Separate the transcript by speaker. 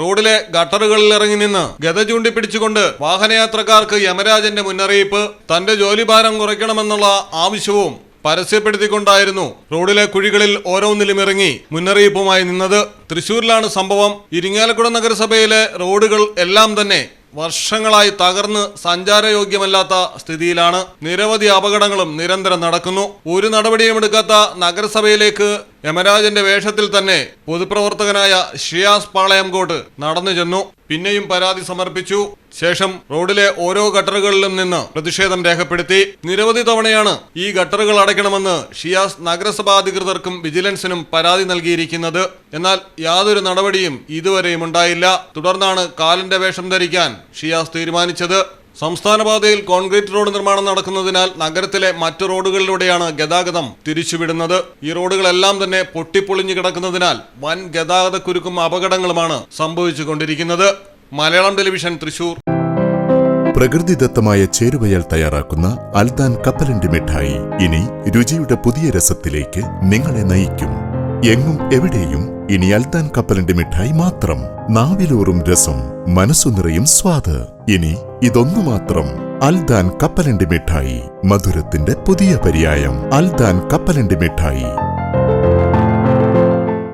Speaker 1: റോഡിലെ ഗട്ടറുകളിൽ ഇറങ്ങി നിന്ന് ഗത ചൂണ്ടിപ്പിടിച്ചുകൊണ്ട് വാഹനയാത്രക്കാർക്ക് യമരാജന്റെ മുന്നറിയിപ്പ് തന്റെ ജോലിഭാരം കുറയ്ക്കണമെന്നുള്ള ആവശ്യവും പരസ്യപ്പെടുത്തിക്കൊണ്ടായിരുന്നു റോഡിലെ കുഴികളിൽ ഓരോന്നിലും ഇറങ്ങി മുന്നറിയിപ്പുമായി നിന്നത്. തൃശൂരിലാണ് സംഭവം. ഇരിങ്ങാലക്കുട നഗരസഭയിലെ റോഡുകൾ എല്ലാം തന്നെ വർഷങ്ങളായി തകർന്ന് സഞ്ചാരയോഗ്യമല്ലാത്ത സ്ഥിതിയിലാണ് നിരവധി അപകടങ്ങളും നിരന്തരം നടക്കുന്നു. ഒരു നടപടിയും എടുക്കാത്ത നഗരസഭയിലേക്ക് യമരാജന്റെ വേഷത്തിൽ തന്നെ പൊതുപ്രവർത്തകനായ ഷിയാസ് പാളയംകോട്ട് നടന്നു ചെന്നു. പിന്നെയും പരാതി സമർപ്പിച്ചു. ശേഷം റോഡിലെ ഓരോ ഗട്ടറുകളിലും നിന്ന് പ്രതിഷേധം രേഖപ്പെടുത്തി നിരവധി തവണയാണ് ഈ ഗട്ടറുകൾ അടയ്ക്കണമെന്ന് ഷിയാസ് നഗരസഭാ അധികൃതർക്കും വിജിലൻസിനും പരാതി നൽകിയിരിക്കുന്നത്. എന്നാൽ യാതൊരു നടപടിയും ഇതുവരെയും ഉണ്ടായില്ല. തുടർന്നാണ് കാലിന്റെ വേഷം ധരിക്കാൻ ഷിയാസ് തീരുമാനിച്ചത്. സംസ്ഥാന പാതയിൽ കോൺക്രീറ്റ് റോഡ് നിർമ്മാണം നടക്കുന്നതിനാൽ നഗരത്തിലെ മറ്റു റോഡുകളിലൂടെയാണ് ഗതാഗതം തിരിച്ചുവിടുന്നത്. ഈ റോഡുകളെല്ലാം തന്നെ പൊട്ടിപ്പൊളിഞ്ഞു കിടക്കുന്നതിനാൽ വൻ ഗതാഗത കുരുക്കും അപകടങ്ങളുമാണ് സംഭവിച്ചുകൊണ്ടിരിക്കുന്നത്. മലയാളം ടെലിവിഷൻ തൃശൂർ.
Speaker 2: പ്രകൃതിദത്തമായ ചേരുവയൽ തയ്യാറാക്കുന്ന അൽദാൻ കപ്പലണ്ടി മിഠായി ഇനി രുചിയുടെ പുതിയ രസത്തിലേക്ക് നിങ്ങളെ നയിക്കും. എങ്ങും എവിടെയും ഇനി അൽദാൻ കപ്പലിന്റെ മിഠായി മാത്രം. നാവിലൂറും രസം മനസ്സു നിറയും സ്വാദ്. ഇനി ഇതൊന്നു മാത്രം. അൽദാൻ കപ്പലണ്ടി മിഠായി മധുരത്തിന്റെ പുതിയ പര്യായം. അൽദാൻ കപ്പലണ്ടി മിഠായി.